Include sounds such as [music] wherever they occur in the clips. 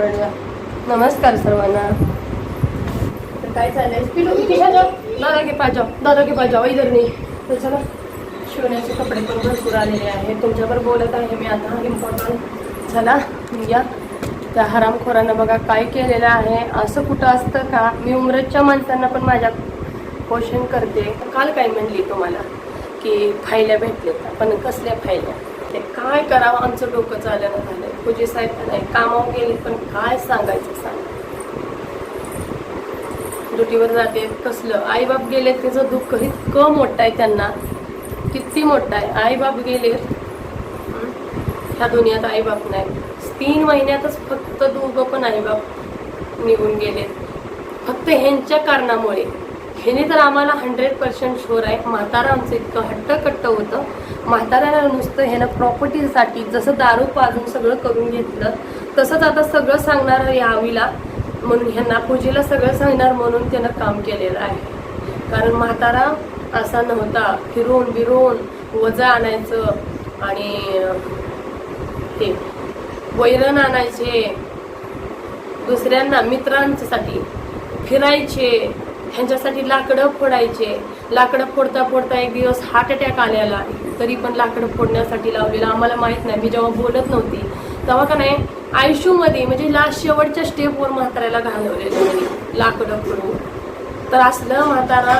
बढ़िया. नमस्कार सर्वांना. तर काय चाललंय? पिलो जाओ दादा के पास जाओ दादा के जाओ इधर नाही तर चला. शिवण्याचे कपडे पण भरपूर आलेले आहेत. तुमच्यावर बोलत आहे मी आता इम्पॉर्टंट चला या त्या हरामखोरानं बघा काय केलेलं आहे. असं कुठं असतं का? मी उमरतच्या माणसांना पण माझ्या क्वेश्चन करते. काल काय म्हणली तुम्हाला? की फायल्या भेटलेत पण कसल्या फायल्या? काय करावं आमचं डोकं चाललं झालं पूजे साहेब पण नाही कामावर गेले पण काय सांगायचं सांग. ड्युटीवर जाते कसलं? आईबाप गेले त्याचं दुःख इतकं मोठं आहे त्यांना किती मोठं आहे? आईबाप गेले ह्या दुनियात आईबाप नाही. तीन महिन्यातच फक्त दोघं पण आईबाप निघून गेले. फक्त ह्यांच्या कारणामुळे. ह्याने तर आम्हाला हंड्रेड पर्सेंट शुअर आहे. म्हातारा आमचं इतकं हट्टकट्ट होतं. म्हाताऱ्याला नुसतं ह्यानं प्रॉपर्टीसाठी जसं दारू पाजून सगळं करून घेतलं तसंच आता सगळं सांगणार या आवीला. म्हणून ह्यांना पूजेला सगळं सांगणार म्हणून त्यानं काम केलेलं आहे. कारण म्हातारा असा नव्हता. फिरून बिरून वजा आणायचं आणि ते वैरण आणायचे. दुसऱ्यांना मित्रांसाठी फिरायचे. ह्यांच्यासाठी लाकडं फोडायचे. लाकडं फोडता फोडता एक दिवस हार्ट अटॅक आलेला. तरी पण लाकडं फोडण्यासाठी लावलेलं आम्हाला माहीत नाही. मी जेव्हा बोलत नव्हती तेव्हा का नाही आयुष्यामध्ये म्हणजे लास्ट शेवटच्या स्टेपवर म्हाताऱ्याला घालवलेलं मी लाकडं फोडून. तर असलं म्हातारा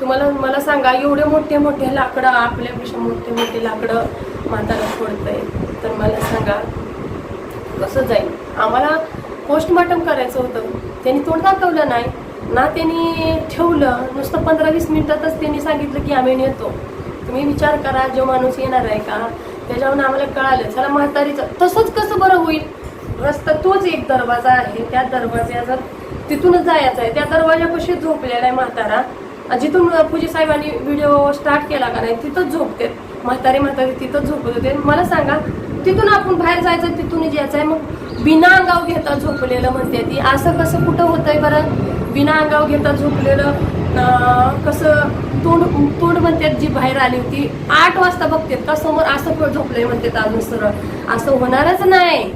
तुम्हाला मला सांगा एवढे मोठे मोठे लाकडं आपल्यापेक्षा मोठे मोठे लाकडं म्हातारा फोडतंय. तर मला सांगा कसं जाईल? आम्हाला पोस्टमॉर्टम करायचं होतं. त्यांनी तोंड दाखवलं नाही. ना त्यांनी ठेवलं नुसतं पंधरा वीस मिनिटातच त्यांनी सांगितलं की आम्ही नेतो. तुम्ही विचार करा जो माणूस येणार आहे का? त्याच्यावरून आम्हाला कळालं चला म्हातारीचं. तसंच कसं बरं होईल? रस्ता तोच एक दरवाजा आहे त्या दरवाज्याचा तिथूनच जायचं आहे. त्या दरवाजापाशी झोपलेला आहे म्हातारा. जिथून पूजी साहेबांनी व्हिडिओ स्टार्ट केला का नाही तिथंच झोपते. म्हातारी म्हातारी तिथंच झोपत होते. मला सांगा तिथून आपण बाहेर जायचं तिथूनच यायचं आहे मग? बिना अंगाव घेता झोपलेलं म्हणते ती. असं कसं कुठं होतंय बरं? बिना अंगाव घेता झोपलेलं कसं तोंड तोंड म्हणतात जी बाहेर आली होती आठ वाजता बघतात का समोर असं पण झोपलंय म्हणतात अजून सरळ. असं होणारच नाही.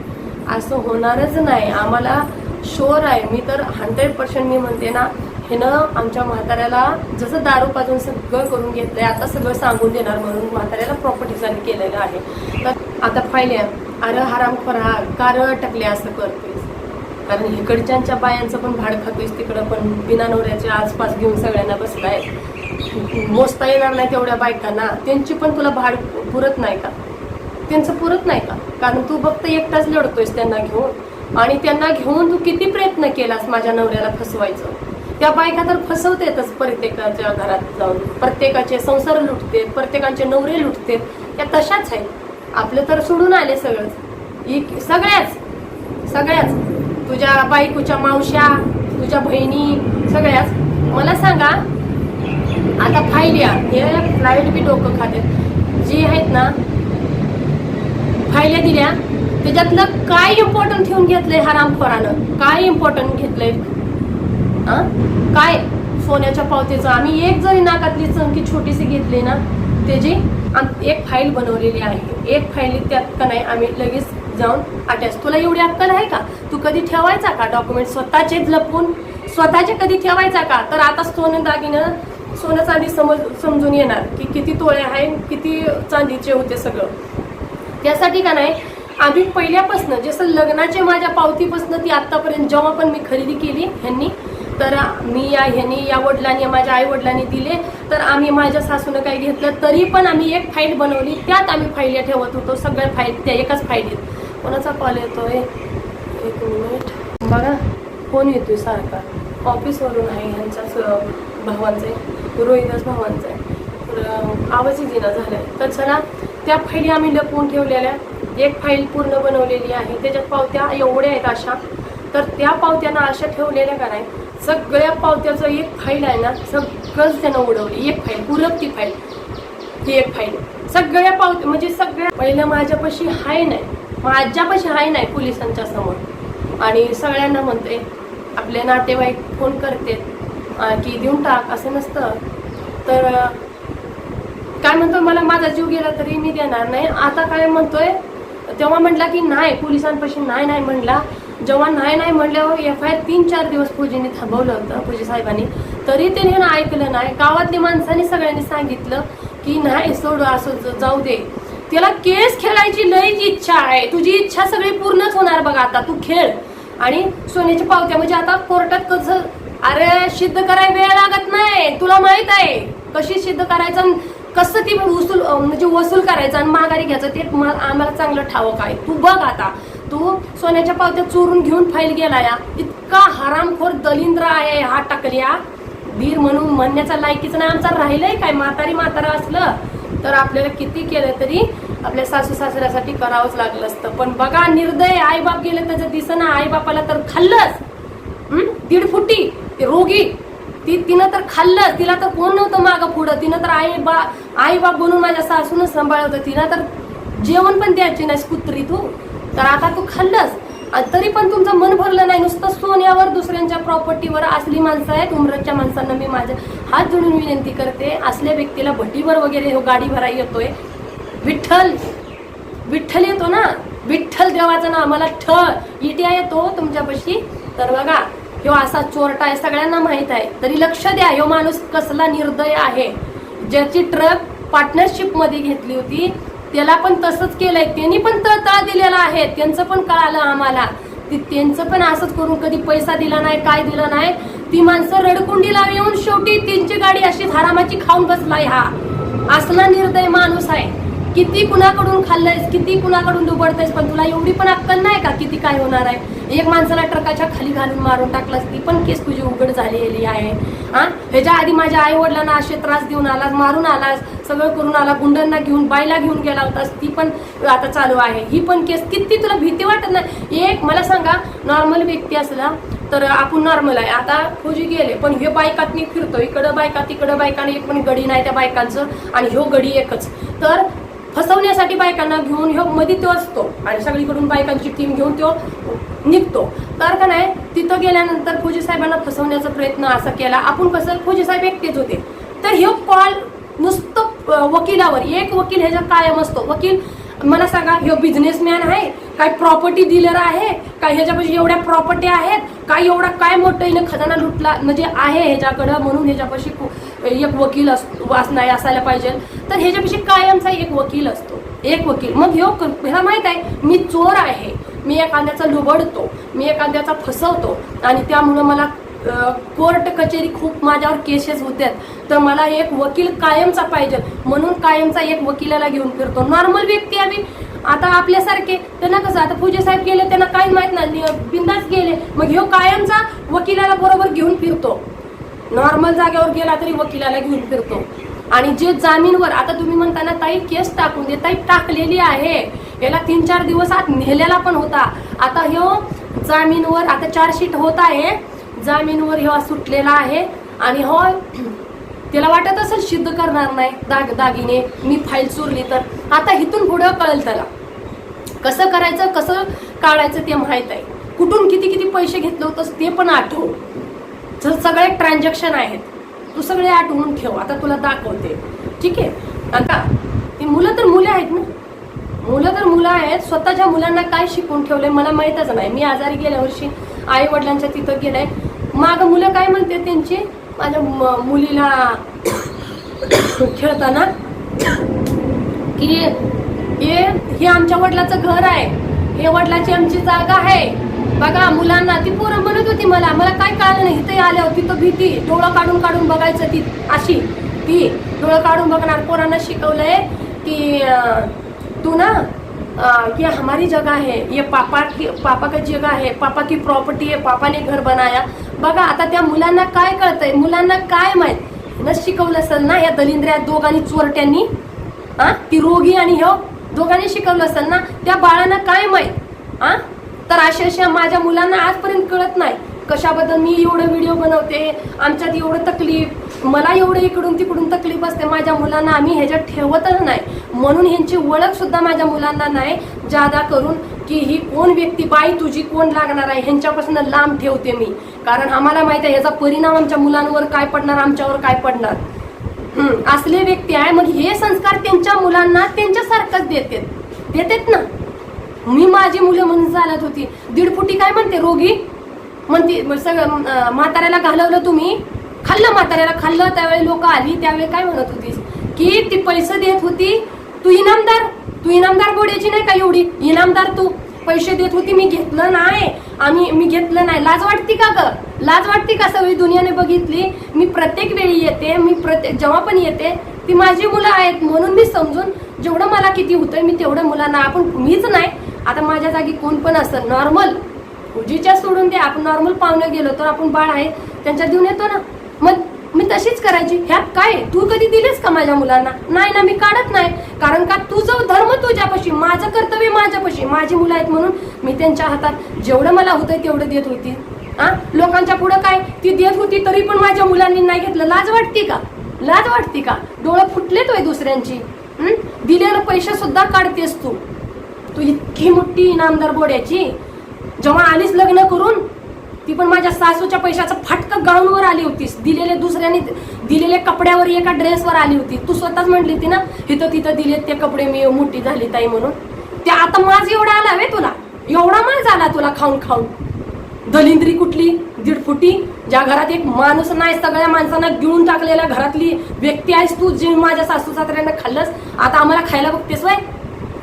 असं होणारच नाही. आम्हाला शोर आहे. मी तर हंड्रेड पर्सेंट मी म्हणते ना ह्यानं आमच्या म्हाताऱ्याला जसं दारू पाजून सगळं करून घेतलंय आता सगळं सांगून देणार म्हणून म्हाताऱ्याला प्रॉपर्टीसाठी केलेलं आहे. तर आता पाहिल्या अरे हराम खरा कार टकले असं करतोय कारण इकडच्यांच्या बायांचं पण भाड खातोयस तिकडं पण बिना नवऱ्याच्या आसपास घेऊन सगळ्यांना बसलाय. मोजता येणार नाही तेवढ्या बायकांना. त्यांची पण तुला भाड पुरत नाही का? त्यांचं पुरत नाही का? कारण तू फक्त एकटाच लढतोयस त्यांना घेऊन. आणि त्यांना घेऊन तू किती प्रयत्न केलास माझ्या नवऱ्याला फसवायचं? त्या बायका तर फसवतेतच प्रत्येकाच्या घरात जाऊन. प्रत्येकाचे संसार लुटते प्रत्येकाचे नवरे लुटते त्या तशाच आहेत. आपलं तर सोडून आले सगळंच. सगळ्याच सगळ्याच. तुझ्या बायकोच्या मावश्या तुझ्या बहिणी सगळ्याच. मला सांगा आता फायल्या हे फ्लाईट बी डोकं खाते. जी आहेत ना फायल्या दिल्या त्याच्यातलं काय इम्पॉर्टंट ठेवून घेतलंय हरामखोरानं काय इम्पॉर्टंट घेतलंय? काय सोन्याच्या पावतीचं? आम्ही एक जरी नाकातली चमकी छोटीशी घेतली ना त्याची आम- एक फाईल बनवलेली आहे. एक फाईल त्यात का नाही आम्ही लगेच जाऊन अटॅच तुला एवढी अक्कल आहे का? तू कधी ठेवायचा का डॉक्युमेंट स्वतःचेच लपवून स्वतःचे कधी ठेवायचा का? तर आता सोनं दागिनं सोनं चांदी समज समजून येणार की किती तोळे आहे किती चांदीचे होते सगळं. त्यासाठी का नाही आम्ही पहिल्यापासून जसं लग्नाचे माझ्या पावतीपासून ती आत्तापर्यंत जेव्हा पण मी खरेदी केली ह्यांनी तर मी या ह्यांनी या वडिलांनी माझ्या आई वडिलांनी दिले. तर आम्ही माझ्या सासूनं काही घेतलं तरी पण आम्ही एक फाईल बनवली. त्यात आम्ही फाईल्या ठेवत होतो. सगळ्या फाईल त्या एकाच फाईलीत. कोणाचा कॉल येतोय? एक मिनिट बघा फोन येतोय सारखा. ऑफिसवरून आहे ह्यांच्याच अं, भावांचा आहे रोहिदास भावांचा आहे तर आवाजही देणं झालाय. तर चला त्या फाईली आम्ही लपवून ठेवलेल्या. एक फाईल पूर्ण बनवलेली आहे. त्याच्यात पावत्या एवढ्या आहेत अशा. तर त्या पावत्यांना अशा ठेवलेल्या का नाही? सगळ्या पावत्याचं एक फाईल आहे ना सगळंच त्यानं उडवली. एक फाईल पुरत ती फाईल ही एक फाईल सगळ्या पावत्या म्हणजे सगळ्या पहिलं माझ्यापाशी हाय नाही. माझ्यापाशी हाय नाही पोलिसांच्या समोर. आणि सगळ्यांना म्हणते आपले नातेवाईक फोन करते की देऊन टाक असं नसतं. तर काय म्हणतो मला माझा जीव गेला तरी मी देणार नाही. आता काय म्हणतोय तेव्हा म्हटला की नाही पोलिसांपाशी नाही नाही म्हणला. जेव्हा नाही नाही म्हणल्यावर एफ आय आर तीन चार दिवस पूजेने थांबवलं होतं पूजे साहेबांनी. तरी त्याने ना ऐकलं नाही. गावातली माणसांनी सगळ्यांनी सांगितलं की नाही सोड असं जाऊ दे. त्याला केस खेळायची लईच इच्छा आहे. तुझी इच्छा सगळी पूर्णच होणार बघा आता. तू खेळ. आणि सोन्याच्या पावत्या म्हणजे आता कोर्टात कसं अरे सिद्ध करायला वेळ लागत नाही. तुला माहीत आहे कशी सिद्ध करायचं आणि कसं ती वसूल म्हणजे वसूल करायचं आणि माघारी घ्यायचं ते मा- आम्हाला चांगलं ठावं काय तू बघ आता. तू सोन्याच्या पावत्या चोरून घेऊन फाईल गेला या इतका हरामखोर दलिंद्र आहे हा टाकल्या. वीर म्हणून म्हणण्याचा लायकीचं नाही आमचा राहिलंय काय? म्हातारी म्हातारा असलं तर आपल्याला किती केलं तरी आपल्या सासू सासऱ्यासाठी करावंच लागलं असतं. पण बघा निर्दय आईबाप गेलं गेले त्याचं दिसना आईबापाला तर खाल्लंच. दीड फुटी. ते रोगी. ती तिनं तर खाल्लं तिला तर कोण नव्हतं मागं पुढं. तिनं तर आई बा आई बाप बनून माझ्या सासूनच सांभाळत होतं. तिनं तर जेवण पण द्यायची नाही कुत्री तू. तर आता तू खाल्लंस? तरी पण तुमचं मन भरलं नाही. नुसतं सोन्यावर दुसऱ्यांच्या प्रॉपर्टीवर असली माणसं आहेत उमरच्या माणसांना मी माझ्या हात जोडून विनंती करते. असल्या व्यक्तीला भटीवर वगैरे हो गाडी भराई येतोय. विठ्ठल! विठ्ठल येतो ना? विठ्ठल देवाचं ना आम्हाला ठ इटिया येतो तुमच्यापाशी. तर बघा ह्यो असा चोरटा आहे सगळ्यांना माहीत आहे. तरी लक्ष द्या ह्यो माणूस कसला निर्दय आहे. ज्याची ट्रक पार्टनरशिपमध्ये घेतली होती त्याला पण तसंच केलंय. त्यांनी पण तळतळा दिलेला आहे. त्यांचं पण कळालं आम्हाला. ती त्यांचं पण असंच करून कधी पैसा दिला नाही काय दिला नाही. ती माणसं रडकुंडीला येऊन शेवटी त्यांची गाडी अशी धारामाची खाऊन बसलाय हा. असला निर्दय माणूस आहे. किती कुणाकडून खाल्लंयस किती कुणाकडून दुबडतेस पण तुला एवढी पण अक्कल नाही का किती काय होणार आहे? एक माणसाला ट्रकाच्या खाली घालून मारून टाकलास ती पण केस तुझी उघड झालेली आहे. हा? ह्याच्या आधी माझ्या आई वडिलांना असे त्रास देऊन आलास मारून आलास. सगळं करून आला गुंडांना घेऊन बायला घेऊन गेला होता ती पण आता चालू आहे. ही पण केस किती तुला भीती वाटत नाही? एक मला सांगा नॉर्मल व्यक्ती असला तर आपण नॉर्मल आहे. आता फौजी गेले पण हे बायकात मी फिरतो इकडं बायका तिकडं बायकाने एक पण गडी नाही त्या बायकांचं आणि ह्यो गडी एकच. तर फसवण्यासाठी बायकांना घेऊन ह्यो मध्ये तो असतो. आणि सगळीकडून बायकांची टीम घेऊन तो निघतो. तर का नाही तिथं गेल्यानंतर फौजी साहेबांना फसवण्याचा प्रयत्न असा केला. आपण कसं फौजी साहेब एकटेच होते. तर ह्यो कॉल नुसतं वकिलावर. एक वकील ह्याच्यात कायम असतो. वकील मला सांगा ह्यो बिझनेसमॅन आहे काय प्रॉपर्टी डीलर आहे काय ह्याच्यापाशी एवढ्या प्रॉपर्टी आहेत काय एवढा काय मोठं हिनं खजाना लुटला म्हणजे आहे ह्याच्याकडं म्हणून ह्याच्यापाशी एक वकील असतो वास नाही असायला पाहिजे. तर ह्याच्यापाशी कायमचा एक वकील असतो. एक वकील. मग ह्यो ह्याला माहीत आहे मी चोर आहे. मी एखाद्याचा लुबडतो मी एखाद्याचा फसवतो आणि त्यामुळं मला कोर्ट कचेरी खूप माझ्यावर केसेस होत्यात. तर मला एक वकील कायमचा पाहिजे. म्हणून कायमचा एक वकिलाला घेऊन फिरतो. नॉर्मल व्यक्ती आम्ही. आता आपल्यासारखे. त्यांना कसं आता पूजे साहेब गेले त्यांना काही माहीत नाही. बिंदास गेले. मग ह्यो कायमचा वकिलाला बरोबर घेऊन फिरतो. नॉर्मल जागेवर गेला तरी वकिलाला घेऊन फिरतो. आणि जे जामीनवर आता तुम्ही म्हणताना ताई केस टाकून दे. ताई टाकलेली आहे. याला तीन चार दिवस आत नेलेला पण होता. आता ह्यो जामीनवर आता चार्जशीट होत आहे. जामीनवर ह्यो सुटलेला आहे. आणि हो त्याला वाटत असेल सिद्ध करणार नाही दाग दागिने मी फाईल चोरली तर. आता इथून पुढं कळेल त्याला. कसं करायचं कसं काढायचं ते माहीत आहे. कुठून किती किती पैसे घेतलं होतं ते पण आठव. सगळे ट्रान्झॅक्शन आहेत तू सगळे आठवून ठेव. आता तुला दाखवते. ठीक आहे? आता ती मुलं तर मुलं आहेत ना? मुलं तर मुलं आहेत. स्वतःच्या मुलांना काय शिकवून ठेवलंय मला माहीतच नाही. मी आजारी गेल्या वर्षी आई वडिलांच्या तिथं गेलंय. माग मुलं काय म्हणते त्यांची? माझ्या म- मुलीला खेळताना की हे हे आमच्या वडिलाचं घर आहे. हे वडिलाची आमची जागा आहे. बघा मुलांना ती पोरं म्हणत होती मला. मला काय कळलं नाही. इथे आल्यावर तिथं भीती. डोळं काढून काढून बघायचं ती अशी. ती डोळं काढून बघणार पोरांना शिकवलंय की तू ना ये हमारी जगह है ये पापा की पापा का जगह है पापा की प्रॉपर्टी है पापा ने घर बनाया. बघा आता त्या मुलांना काय कळतंय? मुलांना काय माहीत? न शिकवलं असेल ना या दलिंद्र्या दोघांनी चोरट्यांनी? हा ती रोगी आणि ह्यो दोघांनी शिकवलं असेल ना त्या बाळांना काय माहीत? हा तर अशा अशा माझ्या मुलांना आजपर्यंत कळत नाही. कशाबद्दल मी एवढं व्हिडिओ बनवते? आमच्यात एवढं तकलीफ? मला एवढं इकडून तिकडून तकलीफ असते. माझ्या मुलांना आम्ही ह्याच्यात ठेवतच नाही. म्हणून ह्यांची ओळख सुद्धा माझ्या मुलांना नाही. जादा करून की ही कोण व्यक्ती बाई तुझी कोण लागणार आहे? ह्यांच्यापासून लांब ठेवते मी. कारण आम्हाला माहिती आहे याचा परिणाम आमच्या मुलांवर काय पडणार आमच्यावर काय पडणार? असले व्यक्ती आहे मग हे संस्कार त्यांच्या मुलांना त्यांच्यासारखंच देतात देतात ना? मी माझी मुलं म्हणून चालत होती. दीड फुटी काय म्हणते रोगी? म्हणते सगळं म्हाताऱ्याला घालवलं तुम्ही? खाल्लं म्हाताऱ्याला खाल्लं त्यावेळी लोक आली त्यावेळी काय म्हणत होतीस? की ती पैसे देत होती. तू इनामदार? तू इनामदार बोडायची नाही का एवढी? इनामदार तू. पैसे देत होती मी घेतलं नाही. आम्ही मी घेतलं नाही. लाज वाटती का ग? लाज वाटती का सगळी दुनियाने बघितली? मी प्रत्येक वेळी येते मी प्रत्येक जेव्हा पण येते ती माझी मुलं आहेत म्हणून मी समजून जेवढं मला किती होतंय मी तेवढं मुलांना आपण मीच नाही. आता माझ्या जागी कोण पण असतं नॉर्मल उजीच्या सोडून दे. आपण नॉर्मल पाहुणे गेलो तर आपण बाळ आहे त्यांच्या देऊन येतो ना. मग मी तशीच करायची. ह्यात काय तू कधी दिलेस का माझ्या मुलांना? नाही ना मी काढत नाही. कारण का तुझं धर्म तुझ्यापाशी माझं कर्तव्य माझ्यापाशी माझी मुलं आहेत म्हणून मी त्यांच्या हातात जेवढं मला होतं तेवढं देत होती. आ? लोकांच्या पुढं काय? ती देत होती तरी पण माझ्या मुलांनी नाही घेतलं. लाज वाटते का? लाज वाटते का? डोळं फुटलेत होय दुसऱ्यांची. दिलेलं पैसे सुद्धा काढतेस तू. तू इतकी मोठी इनामदार बोड्याची. जेव्हा आलीस लग्न करून ती पण माझ्या सासूच्या पैशाचं फाटकं गाऊनवर आली होतीस. दिलेले दुसऱ्याने दिलेले कपड्यावर एका ड्रेसवर आली होती. तू स्वतःच म्हटली होती ना इथं तिथं दिलेत ते कपडे मी मोठी झाली ताई म्हणून. ते आता माझ एवढा आला वे तुला? एवढा माज आला तुला खाऊन खाऊन? दलिंद्री कुठली? दीड फुटी ज्या घरात एक माणूस नाही सगळ्या माणसांना गिळून टाकलेल्या घरातली व्यक्ती आहेस तू जे माझ्या सासू सासऱ्यांना खाल्लंस? आता आम्हाला खायला बघतेस वय?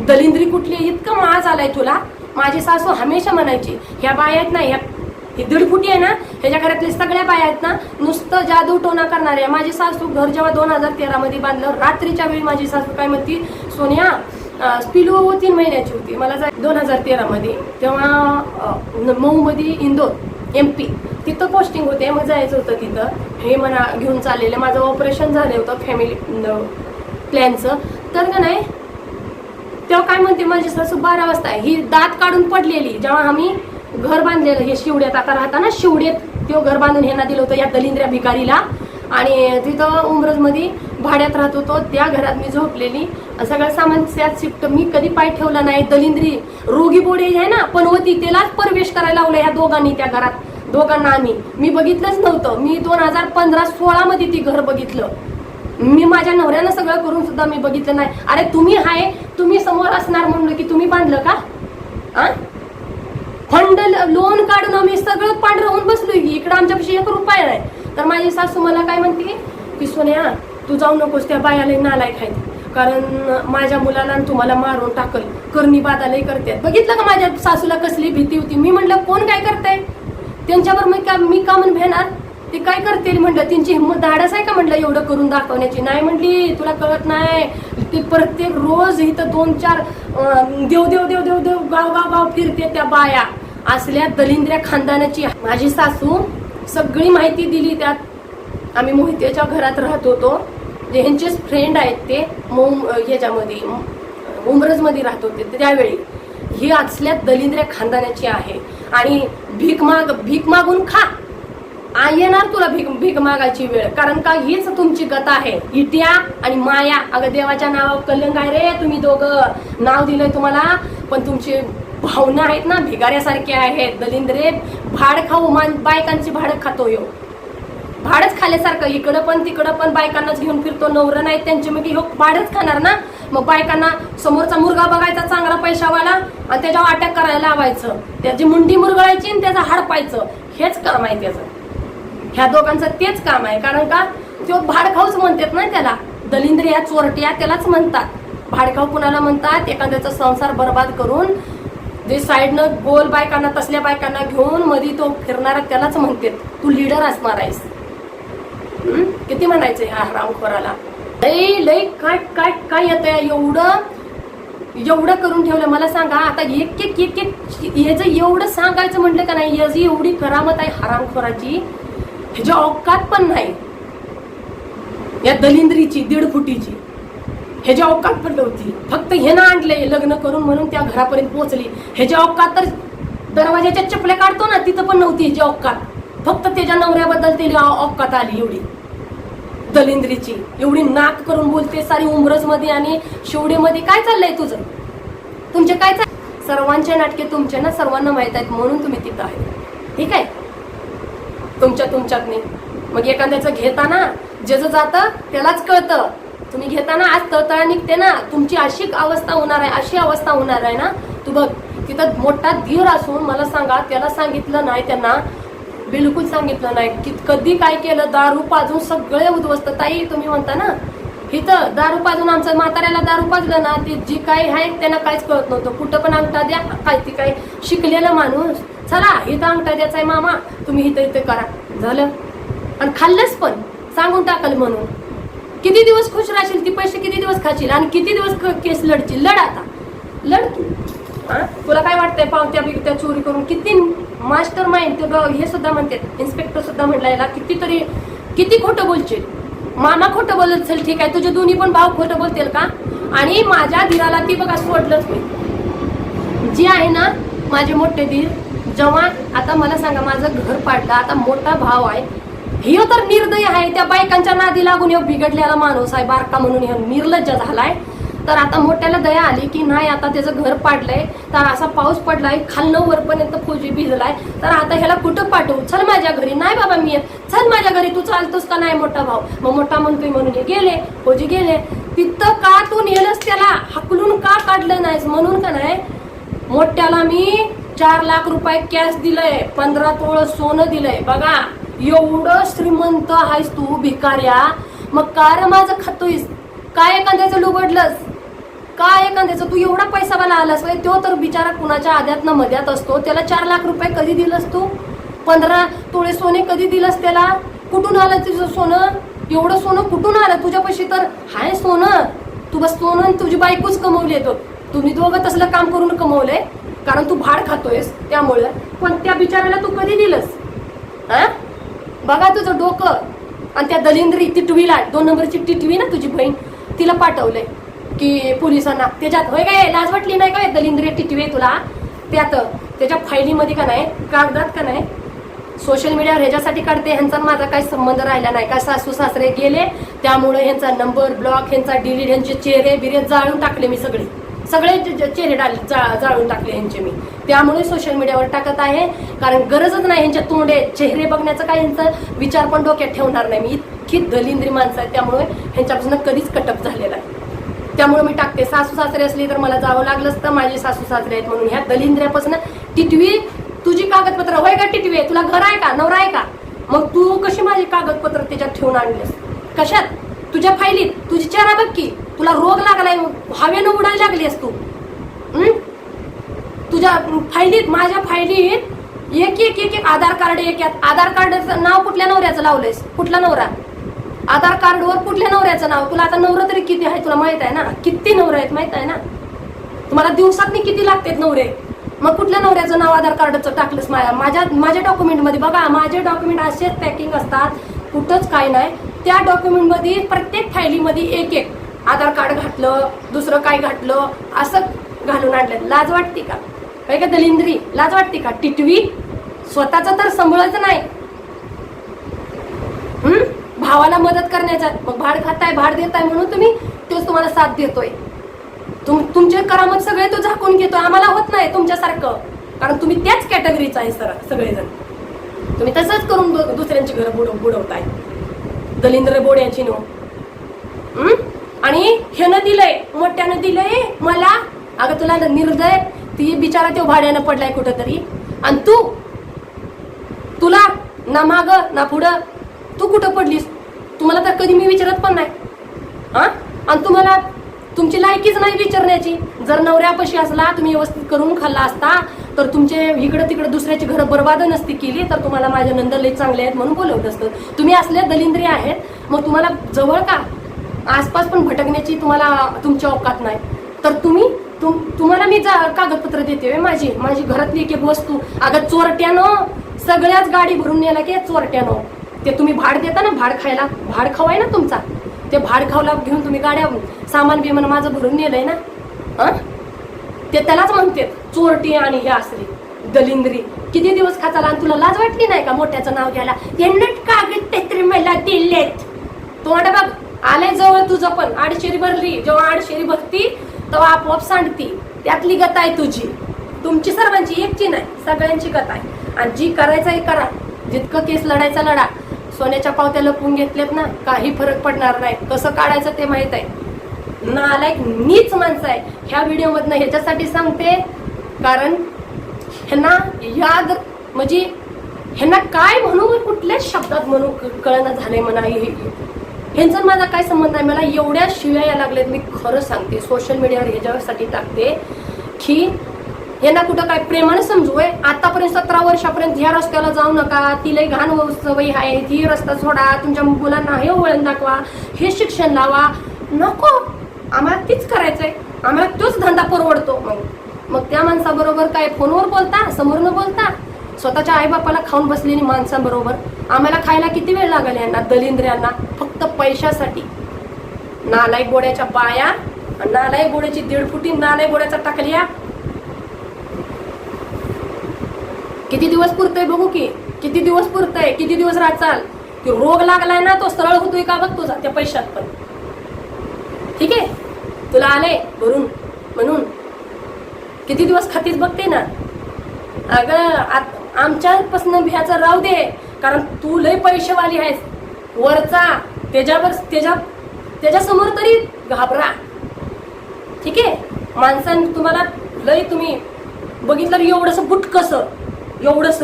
दलिंद्री कुठली? इतकं माज आलाय तुला. माझी सासू हमेशा म्हणायची ह्या बाया आहेत ना ह्या ही दीड फुटी आहे ना ह्याच्या घरातल्या सगळ्या बाया आहेत ना नुसतं जादू टोना करणारे माझी सासू घर जेव्हा दोन हजार तेरा मध्ये बांधलं रात्रीच्या वेळी माझी सासू काय म्हणती सोनिया स्पिलो तीन महिन्याची होती. मला जाय दोन हजार तेरा मध्ये तेव्हा मऊ मध्ये इंदोर एम पी तिथं पोस्टिंग होते मग जायचं होतं तिथं. हे मला घेऊन चाललेलं. माझं ऑपरेशन झालं होतं फॅमिली प्लॅनचं तर का नाही तेव्हा काय म्हणते माझी सासू बारा वाजता ही दात काढून पडलेली. जेव्हा आम्ही घर बांधलेलं हे शिवड्यात आता राहता ना शिवड्यात तो घर बांधून ह्यांना दिलं होतं या दलिंद्र्या भिकारीला. आणि तिथं उमरजमध्ये भाड्यात राहत होतो त्या घरात मी झोपलेली. सगळं सामान त्यात शिफ्ट मी कधी पाय ठेवला नाही. दलिंद्री रोगी बोडे आहे ना पनवती त्यालाच प्रवेश करायला लावलं ह्या दोघांनी त्या घरात. दोघांना आम्ही. मी बघितलंच नव्हतं. मी दोन हजार पंधरा सोळा मध्ये ती घर बघितलं. मी माझ्या नवऱ्यानं सगळं करून सुद्धा मी बघितलं नाही. अरे तुम्ही हाय तुम्ही समोर असणार म्हणलं की तुम्ही बांधलं का? आ? फंड लोन काढून आम्ही सगळं पांढरं होऊन बसलो की इकडं आमच्यापाशी एक रुपया नाही. तर माझी सासू मला काय म्हणते की सोन्या तू जाऊ नकोस त्या बायाला नालायक आहेत. कारण माझ्या मुलाला आणि तुम्हाला मारून टाकल करणी बादालाही करते बघितलं का माझ्या सासूला कसली भीती होती? मी म्हणलं कोण काय करताय? त्यांच्यावर मी का मी का म्हणून भेणार? ते काय करतील? म्हणलं त्यांची हिंमत धाडस आहे का? म्हटलं एवढं करून दाखवण्याची. नाही म्हणली तुला कळत नाही. ते प्रत्येक रोज इथं दोन चार देव देव देव देव देव गाव गाव गाव फिरते त्या बाया. असल्या दलिंद्र्या खानदानाची माझी सासू सगळी माहिती दिली त्यात. आम्ही मोहितेच्या घरात राहत होतो. ह्यांचेच फ्रेंड आहेत ते मोम ह्याच्यामध्ये उमरजमध्ये राहत होते त्यावेळी. ही असल्या दलिंद्र्या खानदानाची आहे. आणि भीक माग भीक मागून खा. आ येणार तुला भीक भीक मागायची वेळ. कारण का हीच तुमची गता आहे. इटिया आणि माया. अगं देवाच्या नावावर कलंक आहे रे तुम्ही दोघं. नाव दिलंय तुम्हाला पण तुमचे भावना आहेत ना भिगाऱ्यासारखे आहेत. दलिंद्रे भाड खाऊ मान बायकांची भाडं खातो यो हो. भाडच खाल्यासारखं इकडं पण तिकडं पण बायकांनाच घेऊन फिरतो नवरं नाही त्यांची मग ह्यो भाडच खाणार ना? मग बायकांना समोरचा मुलगा बघायचा चांगला पैशावाला आणि त्याच्यावर अटॅक करायला लावायचं. त्याची मुंडी मुरगळायची आणि त्याचं हाड पायचं हेच काम आहे त्याचं. ह्या दोघांचं तेच काम आहे. कारण का? तो भाडखाऊच म्हणतात ना त्याला. दलिंद्र या चोरट्या त्यालाच म्हणतात. भाडखाऊ कुणाला म्हणतात? एखाद्याचा संसार बर्बाद करून जे साईडनं गोल बायकांना तसल्या बायकांना घेऊन मध्ये तो फिरणारा त्यालाच म्हणते तू लीडर असणार आहेस किती म्हणायचं ह्या हरामखोराला लय लय काय काय काय येत एवढं एवढं करून ठेवलं. मला सांगा आता एक एक एक एक ह्याचं एवढं सांगायचं म्हटलं का नाही याची एवढी करामत आहे हरामखोराची ह्याच्या औकात पण नाही या दलिंद्रीची दीड फुटीची ह्याच्या औकात पण नव्हती फक्त ह्यानं आणले लग्न करून म्हणून त्या घरापर्यंत पोहोचली. ह्याच्या औकात तर दरवाजाच्या चपल्या काढतो ना तिथं पण नव्हती ह्याच्या औकात फक्त त्याच्या नवऱ्याबद्दल तिला औकात आली एवढी. दलिंद्रीची. एवढी नाक करून बोलते सारी उमरजमध्ये आणि शेवडीमध्ये. काय चाललंय तुझं? तुमचे काय चाल? सर्वांचे नाटके तुमचे ना सर्वांना माहीत आहेत म्हणून तुम्ही तिथं आहे. ठीक आहे? तुमच्या तुमच्यात नाही मग एखाद्याचं घेताना ज्याचं जातं त्यालाच कळतं. तुम्ही घेताना आज तळतळा निघते ना तुमची अशी अवस्था होणार आहे अशी अवस्था होणार आहे ना. तू बघ तिथं मोठा धीर असून मला सांगा त्याला सांगितलं नाही त्यांना बिलकुल सांगितलं नाही. की कधी काय केलं दारू पाजून सगळे उद्ध्वस्त. ताई तुम्ही म्हणता ना. इथं दारू पाजून आमचं म्हाताऱ्याला दारू पाजलं ना ते जी काय आहे त्यांना काहीच कळत नव्हतं. कुठं पण अंगठा द्या काय ती काय शिकलेला माणूस. चला इथं अंगठा द्यायचा आहे मामा. तुम्ही इथं इथं करा. झालं. आणि खाल्लंच पण. सांगून टाकल म्हणून. किती दिवस खुश राहशील ती पैसे किती दिवस खाशील आणि किती दिवस केस लढची लढ आता. लढ तू. तुला काय वाटतंय पावत्या बिगत्या चोरी करून? किती मास्टर माइंड ते हे सुद्धा म्हणतात. इन्स्पेक्टर सुद्धा म्हटला याला कितीतरी किती खोटं बोलशील? मामा खोटं बोलत असेल ठीक आहे. तुझे दोन्ही पण भाव खोटं बोलतील का? आणि माझ्या धीराला ती बघा सोडलंच मी जी आहे ना माझे मोठे धीर जेव्हा आता मला सांगा माझं घर पाडलं आता मोठा भाव आहे. ह्यो तर निर्दय आहे. त्या बायकांच्या नादी लागून ह्यो बिघडलेला माणूस आहे बारका म्हणून ह्यो निर्लज्ज झालाय. तर आता मोठ्याला दया आली की नाही आता त्याचं घर पाडलंय. तर असा पाऊस पडलाय खालनं वरपर्यंत फौजी भिजलाय. तर आता ह्याला कुठं पाठवू? चल माझ्या घरी. नाही बाबा मी चल माझ्या घरी तू चालतोस का नाही मोठा भाऊ? मग मोठा म्हणतोय म्हणून हे गेले फौजी गेले. तिथं का तू नेलंस त्याला? हकलून का काढलं नाहीस? म्हणून का नाही? मोठ्याला मी चार लाख रुपये कॅश दिलंय पंधरा तोळ सोनं दिलंय. बघा एवढं श्रीमंत आहेस तू भिकाऱ्या. मग कार माझं खातोयस? काय एखाद्याचं लुबडलंस काय एखाद्याचं? तू एवढा पैसा मला आलास बाई तो तर बिचारा कुणाच्या आद्यात मध्यात असतो. त्याला चार लाख रुपये कधी दिलंस तू? पंधरा तोळे सोने कधी दिलंस त्याला? कुठून आलं तुझं सोनं? एवढं सोनं कुठून आलं? तुझ्यापाशी तर हाय सोनं. तू बस सोनं आणि तुझी बायकोच कमवली येतो तुम्ही दोघं तसलं काम करून कमवलंय. कारण तू भाड खातोयस त्यामुळे. पण त्या बिचाराला तू कधी दिलंस? हा बघा तुझं डोकं. आणि त्या दलिंद्री टिटवीला दोन नंबरची टिटवी ना तुझी बहीण तिला पाठवलंय की पोलिसांना त्याच्यात होय काय लाज वाटली नाही काय दलिंद्री टिटवी आहे तुला? त्यात त्याच्या फायलीमध्ये का नाही कागदात का नाही? सोशल मीडियावर ह्याच्यासाठी काढते ह्यांचा माझा काही संबंध राहिला नाही. का सासू सासरे गेले त्यामुळे ह्यांचा नंबर ब्लॉक ह्यांचा डिलीट ह्यांचे चेहरे बिरे जाळून टाकले मी सगळे. सगळे चेहरे डाल जा- जाळून टाकले ह्यांचे मी. त्यामुळे सोशल मीडियावर टाकत आहे. कारण गरजच नाही यांच्या तोंडे चेहरे बघण्याचा काय यांचा विचार पण डोक्यात ठेवणार नाही मी. इतकी दलिंद्री माणसं आहेत त्यामुळे ह्यांच्यापासून कधीच कटप झालेला आहे त्यामुळे मी टाकते. सासू सासरे असली तर मला जावं लागलं असतं. माझे सासू सासरे आहेत म्हणून ह्या दलिंद्र्यापासून टिटवी तुझी कागदपत्र होय का टिटवी? आहे तुला घर आहे का? नवरा आहे का? मग तू कशी माझी कागदपत्र त्याच्यात ठेवून आणलीस? कशात? तुझ्या फायलीत तुझी चेहरा बघ की तुला रोग लागलाय हवेनं उडायला लागली तू. तुझ्या फायलीत माझ्या फायलीत एक एक एक एक आधार कार्ड एक यात आधार कार्डचं नाव कुठल्या नवऱ्याचं लावलंयस? कुठला नवरा? आधार कार्डवर कुठल्या नवऱ्याचं नाव? तुला आता नवरं तरी किती आहे तुला माहीत आहे ना? किती नवरे आहेत माहीत आहे ना? तुम्हाला दिवसात किती लागतात नवरे? मग कुठल्या नवऱ्याचं नाव आधार कार्डचं टाकलंस माझ्या माझ्या माझ्या डॉक्युमेंटमध्ये बघा माझे डॉक्युमेंट असेच पॅकिंग असतात. कुठंच काय नाही. त्या डॉक्युमेंटमध्ये प्रत्येक फायलीमध्ये एक एक आधार कार्ड घातलं दुसरं काय घातलं असं घालून आणलं. लाज वाटते का? काय का दलिंद्री? लाज वाटते का? टिटवी? स्वतःचं तर सांभाळायचं नाही. हम्म? भावाला मदत करण्याचा. मग भाड खाताय भाड देताय म्हणून तुम्ही तोच तुम्हाला साथ देतोय. तुम तुमचे करामत सगळे तो झाकून घेतोय. आम्हाला होत नाही तुमच्यासारखं. कारण तुम्ही त्याच कॅटेगरीचा आहे सर सगळेजण. तुम्ही तसंच करून दुसऱ्यांची घरं बुडव बुडवताय. दलिंद्र बोड्याची नो हम्म? आणि ह्यानं दिलंय मोठ्यानं दिलंय मला. अगं तुला निर्दय ती बिचारा तो भाड्यानं पडलाय कुठं तरी आणि तू तुला ना माग ना पुढं तू कुठं पडलीस? तुम्हाला तर कधी मी विचारत पण नाही. हा? आणि तुम्हाला तुमची लायकीच नाही विचारण्याची. जर नवऱ्यापाशी असला तुम्ही व्यवस्थित करून खाल्ला असता तर तुमचे इकडं तिकडं दुसऱ्याची घरं बर्बाद नसती केली तर तुम्हाला माझ्या नंद लई चांगले आहेत म्हणून बोलवत असतं. तुम्ही असले दलिंद्री आहेत मग तुम्हाला जवळ का? आसपास पण भटकण्याची तुम्हाला तुमची औकात नाही. तर तुम्ही तुम तुम्हाला मी जा कागदपत्र देते माझी. माझी घरातली एक एक वस्तू. अगं चोरट्यानं सगळ्याच गाडी भरून नेला की चोरट्यानं. ते तुम्ही भाड देता ना भाड खायला? भाड खावाय ना तुमचा. ते भाड खावला घेऊन तुम्ही गाड्या सामान बिमान माझं भरून नेलंय ना. हां ते त्यालाच म्हणते चोरटी आणि हे असली दलिंद्री. किती दिवस खाचाला आणि तुला लाज वाटली नाही का मोठ्याचं नाव घ्यायला? यांनाच कागद तेत्री मला दिलेत. तोंड बघ आले जवळ तुझं पण. आडशेरी भरली. जेव्हा आडशेरी भरती तेव्हा आपोआप सांडती. त्यातली गत आहे तुझी. तुमची सर्वांची एकची नाही सगळ्यांची गत आहे. आणि जी करायचं आहे करा. जितकं केस लढायचा लढा. सोन्याच्या पावत्या लपून घेतल्यात ना काही फरक पडणार नाही. कसं काढायचं ते माहीत आहे. नालायक नीच माणसं आहे. ह्या व्हिडिओमधनं ह्याच्यासाठी सांगते कारण ह्यांना याद म्हणजे ह्यांना काय म्हणू कुठल्याच शब्दात म्हणू कळणं झालंय म्हणा हे ह्यांचा माझा काय संबंध आहे? मला एवढ्या शिव्या या लागल्यात मी खरं सांगते सोशल मीडियावर ह्याच्यासाठी टाकते की यांना कुठं काय प्रेमाने समजू आतापर्यंत सतरा वर्षापर्यंत ह्या रस्त्याला जाऊ नका तिला घाण व- सवयी आहे ही रस्ता सोडा तुमच्या मुलांना हे वळण दाखवा हे शिक्षण लावा नको. आम्हाला तीच करायचंय. आम्हाला तोच धंदा परवडतो. मग मग त्या माणसाबरोबर काय फोनवर बोलता समोर न बोलता? स्वतःच्या आईबापाला खाऊन बसलेली माणसांबरोबर आम्हाला खायला किती वेळ लागेल यांना दलिंद्र्यांना? फक्त पैशासाठी. नालाय गोड्याच्या पाया नालाय गोड्याची दीड फुटी नालाय गोड्याचा टाकल्या. किती दिवस पुरतय बघू की? किती दिवस पुरतय? किती दिवस राहचाल की रोग लागलाय ना तो सरळ होतोय का बघ तुझा त्या पैशात पण. ठीक आहे? तुला आले भरून म्हणून. किती दिवस खातीच बघते ना? अगं आमच्यापासून भ्याचा राहू दे कारण तू लय पैसेवाली आहेस. वरचा त्याच्यावर त्याच्या त्याच्यासमोर तरी घाबरा. ठीक आहे? माणसानं तुम्हाला लय तुम्ही बघितलं एवढस बुटकस एवढस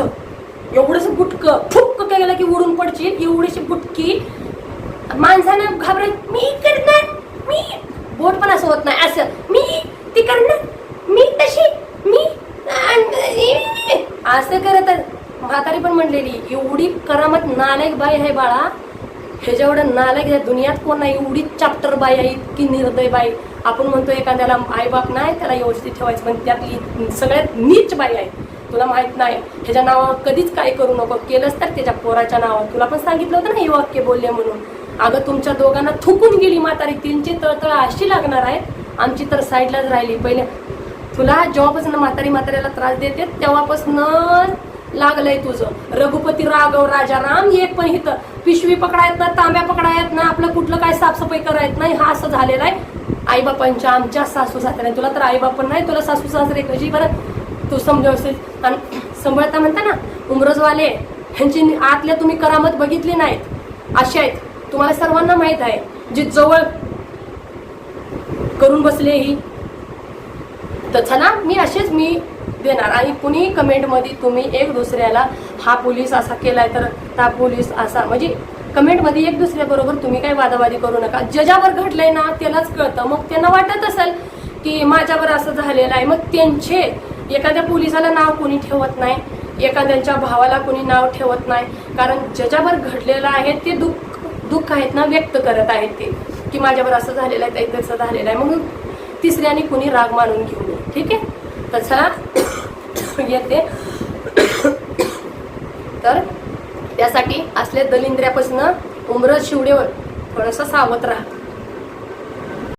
एवढंसं बुटक फुक्क केलं की उडून पडशील एवढीशी बुटकी. माणसानं घाबराय मी करणार मी बोट पण असं होत नाही. असं मी ती करणार मी तशी मी असं करत म्हातारी पण म्हणलेली एवढी करामत नालायक बाई आहे बाळा. ह्याच्याएवढं नालायक या दुनियात कोण नाही? एवढी चाप्टर बाई आहे इतकी निर्दय बाई. आपण म्हणतो एखाद्याला आईबाप नाही त्याला व्यवस्थित ठेवायचं पण त्यातली सगळ्यात नीच बाई आहे. तुला माहीत नाही. ह्याच्या नावावर कधीच काय करू नको. केलंच तर त्याच्या पोराच्या नावावर. तुला पण सांगितलं होतं ना हे वाक्य बोलले म्हणून. अगं तुमच्या दोघांना थुकून गेली म्हातारी. तीनची तळतळ अशी लागणार आहे. आमची तर साईडलाच राहिली. पहिले तुला जेव्हापासून म्हातारी म्हाताऱ्याला त्रास देते तेव्हापासून लागलंय तुझं. रघुपती राघव राजाराम एक पण इथं. पिशवी पकडायत ना तांब्या पकडायत ना आपलं कुठलं काय साफसफाई करायत नाही हा असं झालेला आहे. आईबापांच्या आमच्या सासू सासऱ्या तुला तर आईबाप पण नाही तुला सासू सासरे कशी बरं? तू समजाव असेल आणि सांभाळता म्हणता ना उमरजवाले ह्यांची आतल्या तुम्ही करामत बघितली नाहीत. अशा आहेत. तुम्हाला सर्वांना माहीत आहे जे जवळ करून बसले ही. तर चला मी असेच मी देणार. आणि कुणी कमेंटमध्ये तुम्ही एक दुसऱ्याला हा पोलीस असा केलाय तर हा पोलीस असा. म्हणजे कमेंटमध्ये एक दुसऱ्याबरोबर तुम्ही काही वादावादी करू नका. ज्याच्यावर घडलंय ना त्यालाच कळतं. मग त्यांना वाटत असेल की माझ्यावर असं झालेलं आहे. मग त्यांचे एखाद्या पोलिसाला नाव कोणी ठेवत नाही. एखाद्याच्या भावाला कोणी नाव ठेवत नाही. कारण ज्याच्यावर घडलेलं आहे ते दुःख दुःख आहेत ना व्यक्त करत आहेत ते की माझ्यावर असं झालेलं आहे ते तसं झालेलं आहे. मग तिसऱ्याने कुणी राग मानून घेऊ नये. ठीक आहे? तसा [coughs] येते. [coughs] तर त्यासाठी असले दलिंद्र्यापासून उमरत शिवडेवर थोडंसं सावध राहा.